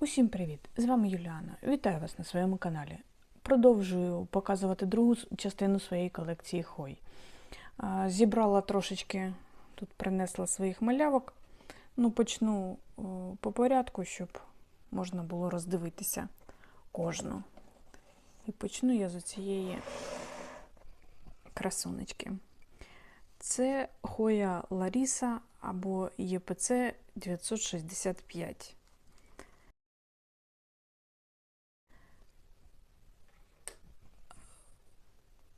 Усім привіт! З вами Юліана. Вітаю вас на своєму каналі. Продовжую показувати другу частину своєї колекції хой. Зібрала трошечки, тут принесла своїх малявок. Ну, почну по порядку, щоб можна було роздивитися кожну. І почну я з цієї красунечки. Це Хоя Ларіса або ЄПЦ 965.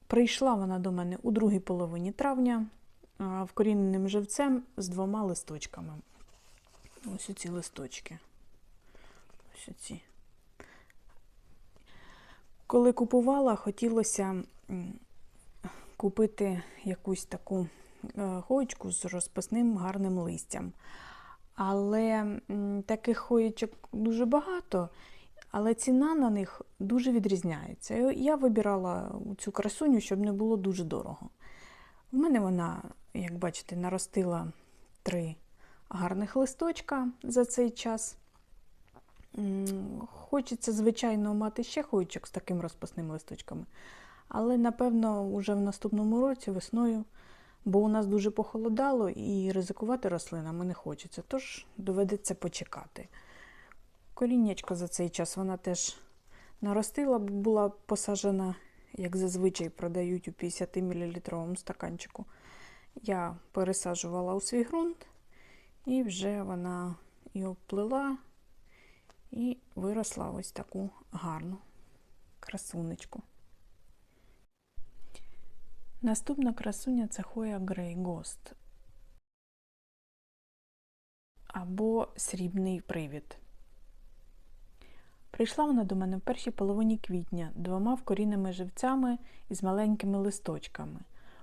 Прийшла вона до мене у другій половині травня вкоріненим живцем з двома листочками. Ось ці листочки. Ось ці. Коли купувала, хотілося купити якусь таку е, хоєчку з розписним гарним листям. Але таких хоєчок дуже багато, але ціна на них дуже відрізняється. Я вибирала цю красуню, щоб не було дуже дорого. В мене вона, як бачите, наростила три гарних листочка за цей час. Хочеться, звичайно, мати ще хоєчок з таким розпасними листочками. Але, напевно, вже в наступному році, весною, бо у нас дуже похолодало і ризикувати рослинами не хочеться, тож доведеться почекати. Коріннячко за цей час вона теж наростила, була посаджена, як зазвичай продають у 50 мл стаканчику. Я пересаджувала у свій ґрунт, і вже вона і обплила, і виросла ось таку гарну красунечку. Наступна красуня це Хоя Грей Гост або Срібний привід. Прийшла вона до мене в першій половині квітня двома вкорінними живцями із маленькими листочками.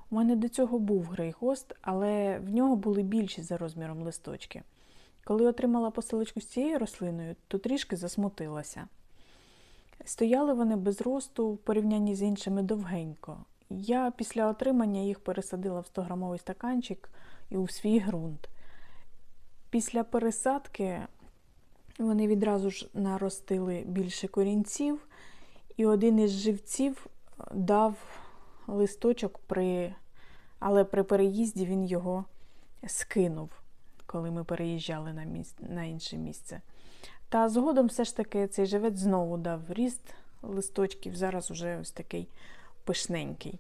У мене до цього був грейгост, але в нього були більші за розміром листочки. Коли отримала посилочку з цією рослиною, то трішки засмутилася. Стояли вони без росту в порівнянні з іншими довгенько. Я після отримання їх пересадила в 100-грамовий стаканчик і у свій ґрунт. Після пересадки вони відразу ж наростили більше корінців, і один із живців дав листочок, при... але при переїзді він його скинув, коли ми переїжджали на, місць... на інше місце. Та згодом все ж таки цей живець знову дав ріст листочків, зараз уже ось такий пишненький.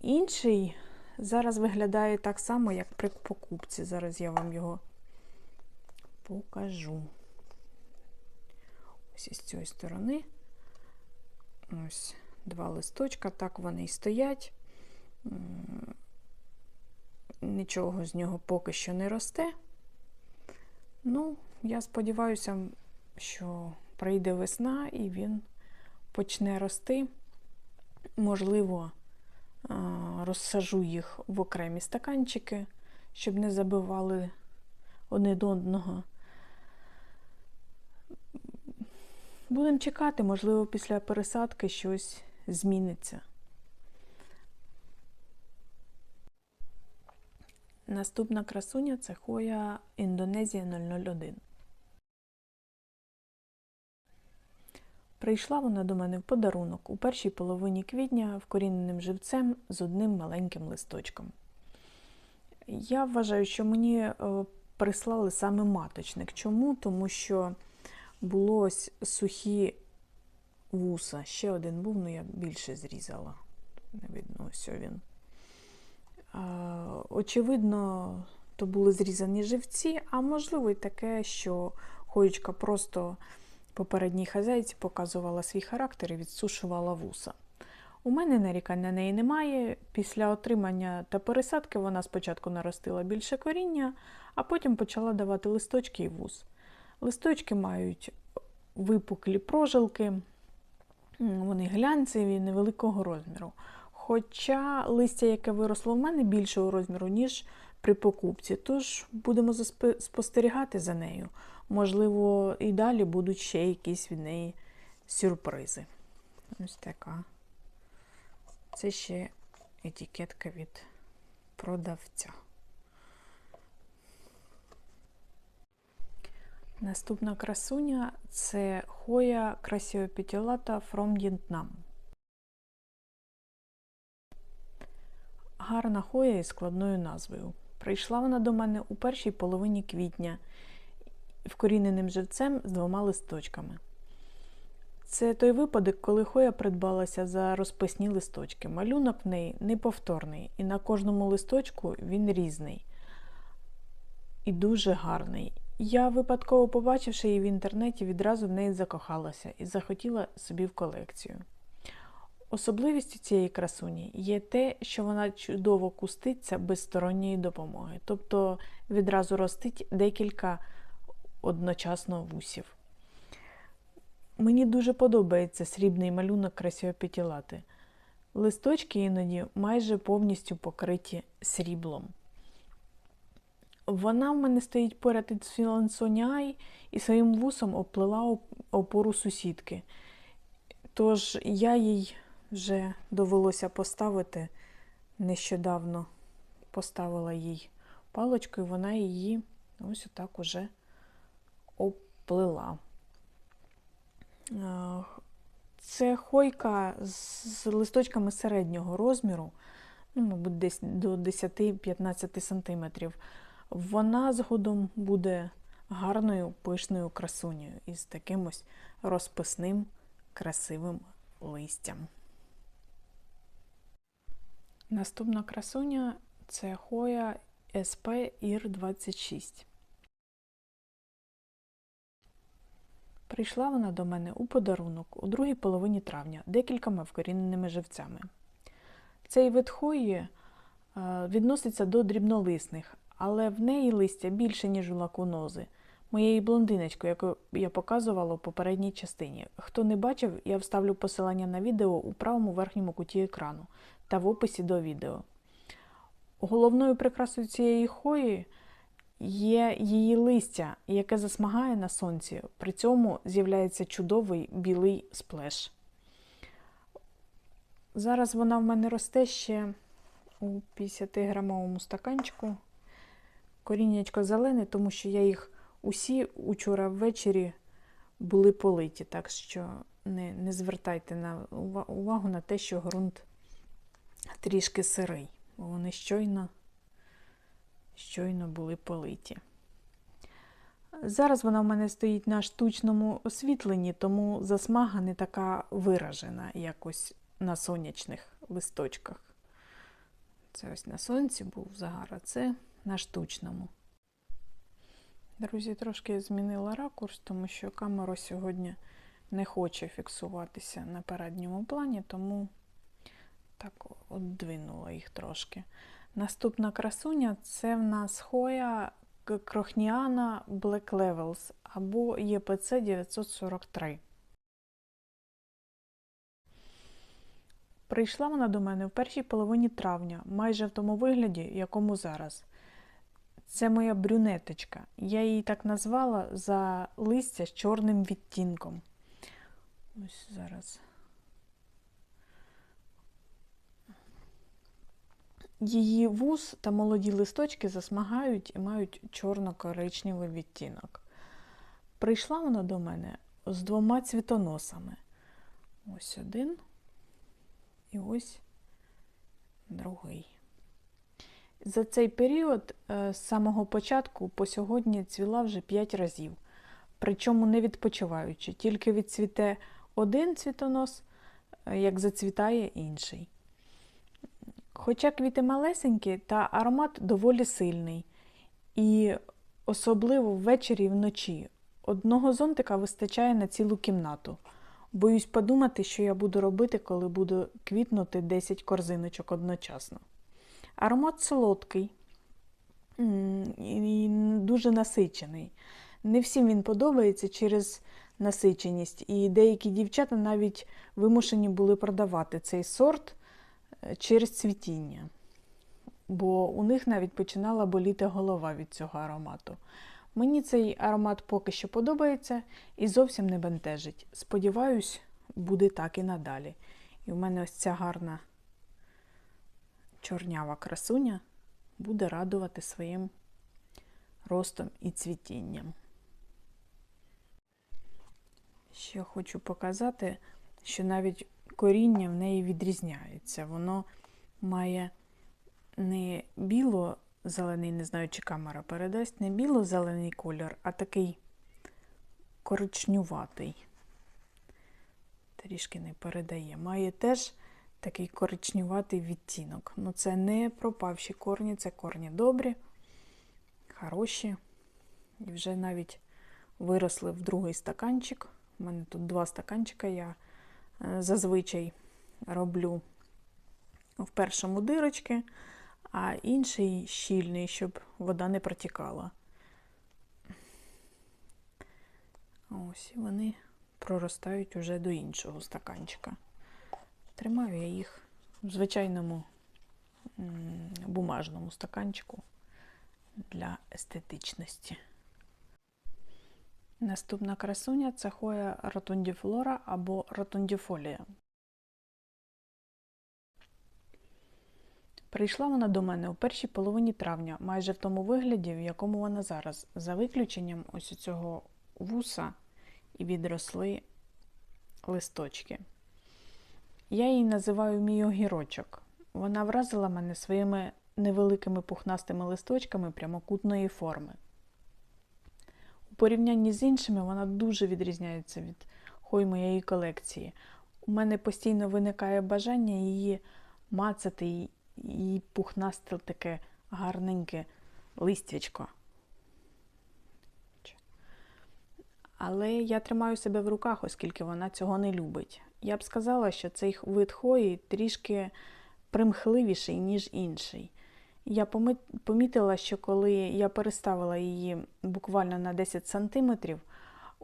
Інший зараз виглядає так само, як при покупці. Зараз я вам його покажу. Ось із цієї сторони. Ось два листочка, так вони і стоять. Нічого з нього поки що не росте. Ну, я сподіваюся, що прийде весна і він почне рости. Можливо, розсажу їх в окремі стаканчики, щоб не забивали один одного. Будемо чекати, можливо, після пересадки щось зміниться. Наступна красуня це Хоя Індонезія 001. Прийшла вона до мене в подарунок у першій половині квітня вкоріненим живцем з одним маленьким листочком. Я вважаю, що мені е, прислали саме маточник. Чому? Тому що було ось сухі вуса. Ще один був, ну я більше зрізала. Не видно, ось він. Очевидно, то були зрізані живці, а можливо і таке, що хоєчка просто попередній хазяйці показувала свій характер і відсушувала вуса. У мене нарікань на неї немає. Після отримання та пересадки вона спочатку наростила більше коріння, а потім почала давати листочки і вус. Листочки мають випуклі прожилки, вони глянцеві, невеликого розміру. Хоча листя, яке виросло в мене, більшого розміру, ніж при покупці. Тож будемо спостерігати за нею. Можливо, і далі будуть ще якісь від неї сюрпризи. Ось така. Це ще етикетка від продавця. Наступна красуня це Хоя красіопітілата from Vietnam. Гарна хоя із складною назвою. Прийшла вона до мене у першій половині квітня вкоріненим живцем з двома листочками. Це той випадок, коли хоя придбалася за розписні листочки. Малюнок в неї неповторний, і на кожному листочку він різний і дуже гарний. Я, випадково побачивши її в інтернеті, відразу в неї закохалася і захотіла собі в колекцію. Особливістю цієї красуні є те, що вона чудово куститься без сторонньої допомоги, тобто відразу ростить декілька одночасно вусів. Мені дуже подобається срібний малюнок красіопітілати. Листочки іноді майже повністю покриті сріблом. Вона в мене стоїть поряд із філансоняй і своїм вусом оплила опору сусідки. Тож я їй вже довелося поставити нещодавно поставила їй паличку, і вона її ось отак уже оплила. Це хойка з листочками середнього розміру, ну, мабуть, десь до 10-15 см. Вона згодом буде гарною пишною красунею із таким ось розписним красивим листям. Наступна красуня це Хоя SP IR 26. Прийшла вона до мене у подарунок у другій половині травня декількома вкоріненими живцями. Цей вид хої е, відноситься до дрібнолисних, але в неї листя більше, ніж у лакунози, моєї блондиночки, яку я показувала у попередній частині. Хто не бачив, я вставлю посилання на відео у правому верхньому куті екрану та в описі до відео. Головною прикрасою цієї хої є її листя, яке засмагає на сонці, при цьому з'являється чудовий білий сплеш. Зараз вона в мене росте ще у 50-грамовому стаканчику. Коріннячко зелене, тому що я їх усі учора ввечері були политі, так що не не звертайте на увагу на те, що ґрунт трішки сирий, бо вони щойно, щойно були политі. Зараз вона в мене стоїть на штучному освітленні, тому засмага не така виражена, якось на сонячних листочках. Це ось на сонці був загар, а це на штучному. Друзі, трошки змінила ракурс, тому що камера сьогодні не хоче фіксуватися на передньому плані, тому так одвинула їх трошки. Наступна красуня це в нас хоя крохніана Black Levels або ЄПЦ 943. Прийшла вона до мене в першій половині травня, майже в тому вигляді, якому зараз. Це моя брюнеточка. Я її так назвала за листя з чорним відтінком. Ось зараз. Її вуз та молоді листочки засмагають і мають чорно-коричневий відтінок. Прийшла вона до мене з двома цвітоносами. Ось один і ось другий. За цей період е, з самого початку по сьогодні цвіла вже 5 разів, причому не відпочиваючи, тільки відцвіте один цвітонос, е, як зацвітає інший. Хоча квіти малесенькі, та аромат доволі сильний. І особливо ввечері і вночі. Одного зонтика вистачає на цілу кімнату. Боюсь подумати, що я буду робити, коли буду квітнути 10 корзиночок одночасно. Аромат солодкий і дуже насичений. Не всім він подобається через насиченість, і деякі дівчата навіть вимушені були продавати цей сорт е, через цвітіння, бо у них навіть починала боліти голова від цього аромату. Мені цей аромат поки що подобається і зовсім не бентежить. Сподіваюсь, буде так і надалі. І в мене ось ця гарна чорнява красуня буде радувати своїм ростом і цвітінням. Ще хочу показати, що навіть коріння в неї відрізняється. Воно має не біло-зелений, не знаю, чи камера передасть, не біло-зелений колір, а такий коричнюватий. Трішки не передає. Має теж такий коричнюватий відтінок. Ну, це не пропавші корні, це корні добрі, хороші. І вже навіть виросли в другий стаканчик. У мене тут два стаканчика. Я е, зазвичай роблю в першому дирочки, а інший щільний, щоб вода не протікала. Ось вони проростають уже до іншого стаканчика. Тримаю я їх в звичайному бумажному стаканчику для естетичності. Наступна красуня це хоя ротундіфлора або ротундіфолія. Прийшла вона до мене у першій половині травня, майже в тому вигляді, в якому вона зараз, за виключенням ось цього вуса і відросли листочки. Я її називаю мій огірочок. Вона вразила мене своїми невеликими пухнастими листочками прямокутної форми. У порівнянні з іншими вона дуже відрізняється від хой моєї колекції. У мене постійно виникає бажання її мацати і пухнасте таке гарненьке листячко. Але я тримаю себе в руках, оскільки вона цього не любить. Я б сказала, що цей вид хої трішки примхливіший, ніж інший. Я помітила, що коли я переставила її буквально на 10 см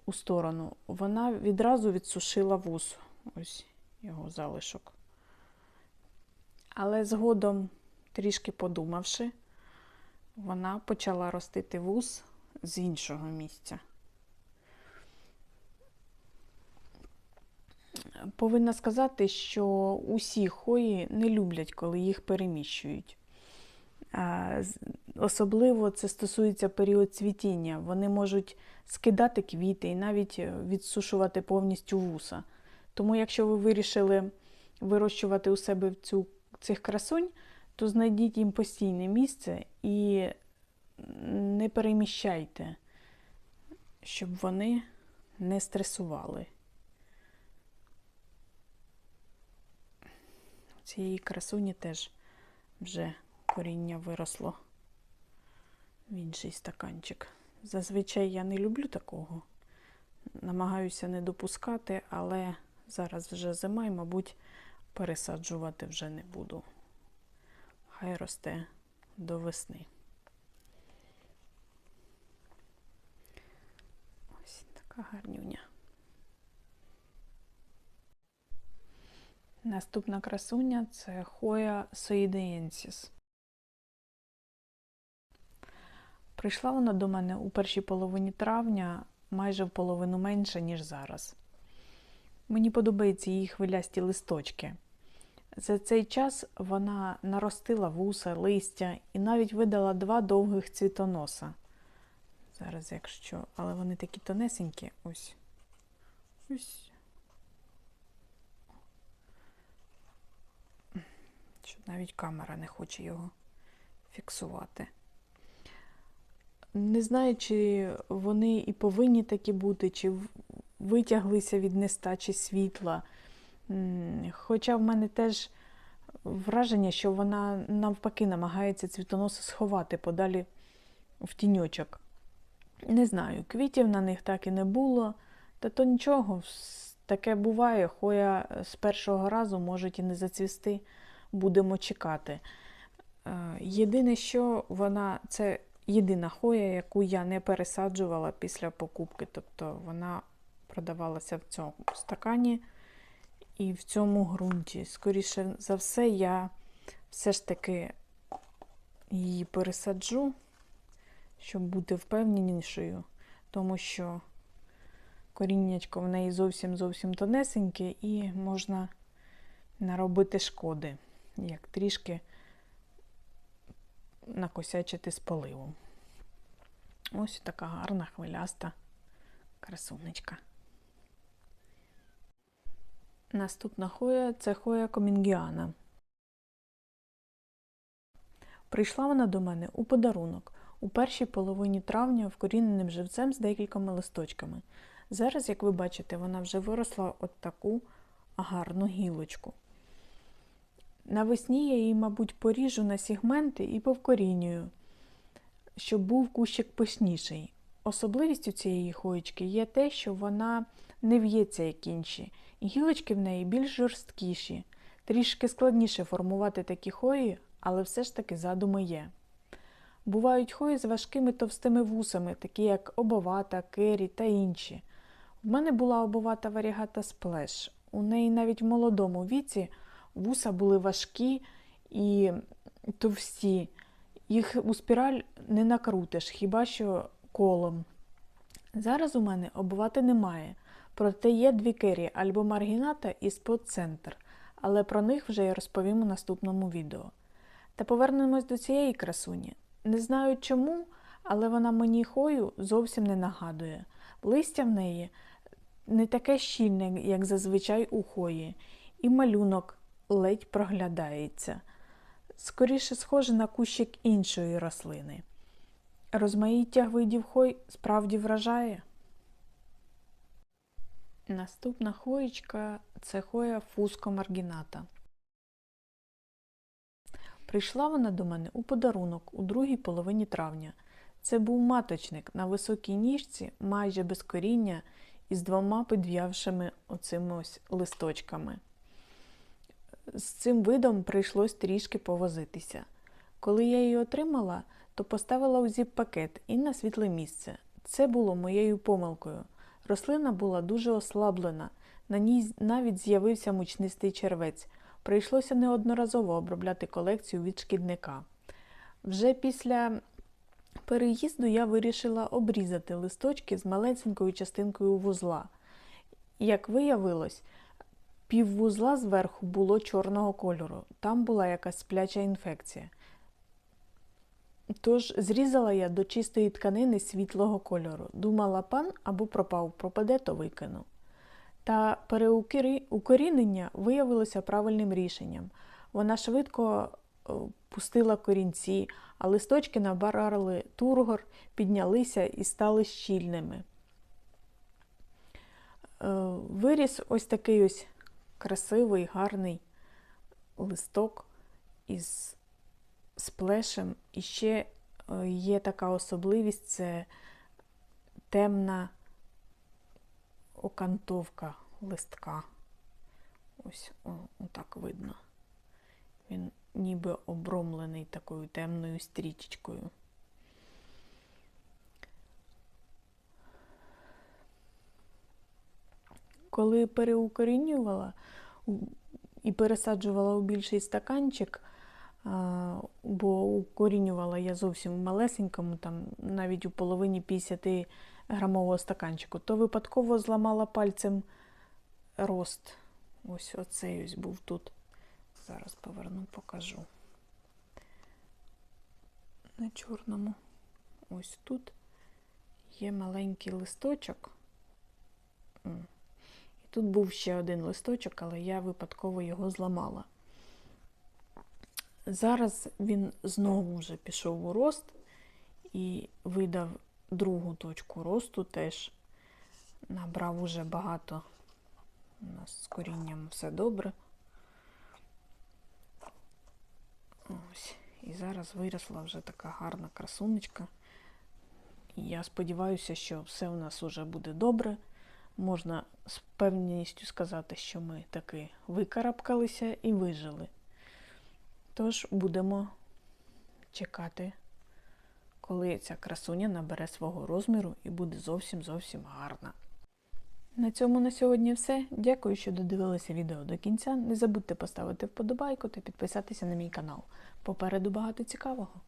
у сторону, вона відразу відсушила вус. Ось його залишок. Але згодом, трішки подумавши, вона почала ростити вус з іншого місця. Повинна сказати, що усі хої не люблять, коли їх переміщують. Особливо це стосується період цвітіння. Вони можуть скидати квіти і навіть відсушувати повністю вуса. Тому, якщо ви вирішили вирощувати у себе цю, цих красунь, то знайдіть їм постійне місце і не переміщайте, щоб вони не стресували. Цієї красуні теж вже коріння виросло в інший стаканчик. Зазвичай я не люблю такого. Намагаюся не допускати, але зараз вже зима і, мабуть, пересаджувати вже не буду. Хай росте до весни. Ось така гарнюня. Наступна красуня це Хоя Соїдеєнсіс. Прийшла вона до мене у першій половині травня майже в половину менше, ніж зараз. Мені подобаються її хвилясті листочки. За цей час вона наростила вуса, листя і навіть видала два довгих цвітоноса. Зараз, якщо, але вони такі тонесенькі, ось. Ось. Що навіть камера не хоче його фіксувати. Не знаю, чи вони і повинні такі бути, чи витяглися від нестачі світла. Хоча в мене теж враження, що вона навпаки намагається цвітоноси сховати подалі в тіньочок. Не знаю, квітів на них так і не було, та то нічого, таке буває, хоя з першого разу можуть і не зацвісти будемо чекати. Е, єдине, що вона це єдина хоя, яку я не пересаджувала після покупки. Тобто вона продавалася в цьому стакані і в цьому ґрунті. Скоріше за все, я все ж таки її пересаджу, щоб бути впевненішою, тому що коріннячко в неї зовсім зовсім тонесеньке і можна наробити шкоди як трішки накосячити з поливом. Ось така гарна хвиляста красунечка. Наступна хоя це хоя комінгіана. Прийшла вона до мене у подарунок у першій половині травня вкоріненим живцем з декількома листочками. Зараз, як ви бачите, вона вже виросла от таку гарну гілочку. Навесні я її, мабуть, поріжу на сегменти і повкорінюю, щоб був кущик пишніший. Особливістю цієї хоєчки є те, що вона не в'ється, як інші, і гілочки в неї більш жорсткіші. Трішки складніше формувати такі хої, але все ж таки задуми є. Бувають хої з важкими товстими вусами, такі як обовата, кері та інші. В мене була обовата варігата сплеш. У неї навіть в молодому віці вуса були важкі і товсті. Їх у спіраль не накрутиш, хіба що колом. Зараз у мене обувати немає, проте є дві кері альбо маргіната і спот-центр, але про них вже я розповім у наступному відео. Та повернемось до цієї красуні. Не знаю чому, але вона мені хою зовсім не нагадує. Листя в неї не таке щільне, як зазвичай у хої, і малюнок ледь проглядається. Скоріше схоже на кущик іншої рослини. Розмаїття видів хой справді вражає. Наступна хоєчка це хоя фуско маргіната. Прийшла вона до мене у подарунок у другій половині травня. Це був маточник на високій ніжці, майже без коріння, із двома підв'явшими оцими ось листочками. З цим видом прийшлось трішки повозитися. Коли я її отримала, то поставила у зіп-пакет і на світле місце. Це було моєю помилкою. Рослина була дуже ослаблена, на ній навіть з'явився мучнистий червець. Прийшлося неодноразово обробляти колекцію від шкідника. Вже після переїзду я вирішила обрізати листочки з малесенькою частинкою вузла. Як виявилось, піввузла зверху було чорного кольору, там була якась спляча інфекція. Тож зрізала я до чистої тканини світлого кольору. Думала, пан або пропав, пропаде, то викину. Та переукорінення виявилося правильним рішенням. Вона швидко пустила корінці, а листочки набарали тургор, піднялися і стали щільними. Виріс ось такий ось красивий, гарний листок із сплешем. І ще є така особливість це темна окантовка листка. Ось о, отак видно. Він ніби обромлений такою темною стрічечкою. Коли переукорінювала і пересаджувала у більший стаканчик, бо укорінювала я зовсім малесенькому, там навіть у половині 50 грамового стаканчику, то випадково зламала пальцем рост. Ось оцей ось був тут. Зараз поверну, покажу. На чорному. Ось тут є маленький листочок. Тут був ще один листочок, але я випадково його зламала. Зараз він знову вже пішов у рост і видав другу точку росту теж. Набрав уже багато. У нас з корінням все добре. Ось. І зараз виросла вже така гарна красунечка. І я сподіваюся, що все у нас вже буде добре. Можна з певністю сказати, що ми таки викарабкалися і вижили. Тож будемо чекати, коли ця красуня набере свого розміру і буде зовсім зовсім гарна. На цьому на сьогодні все. Дякую, що додивилися відео до кінця. Не забудьте поставити вподобайку та підписатися на мій канал. Попереду багато цікавого.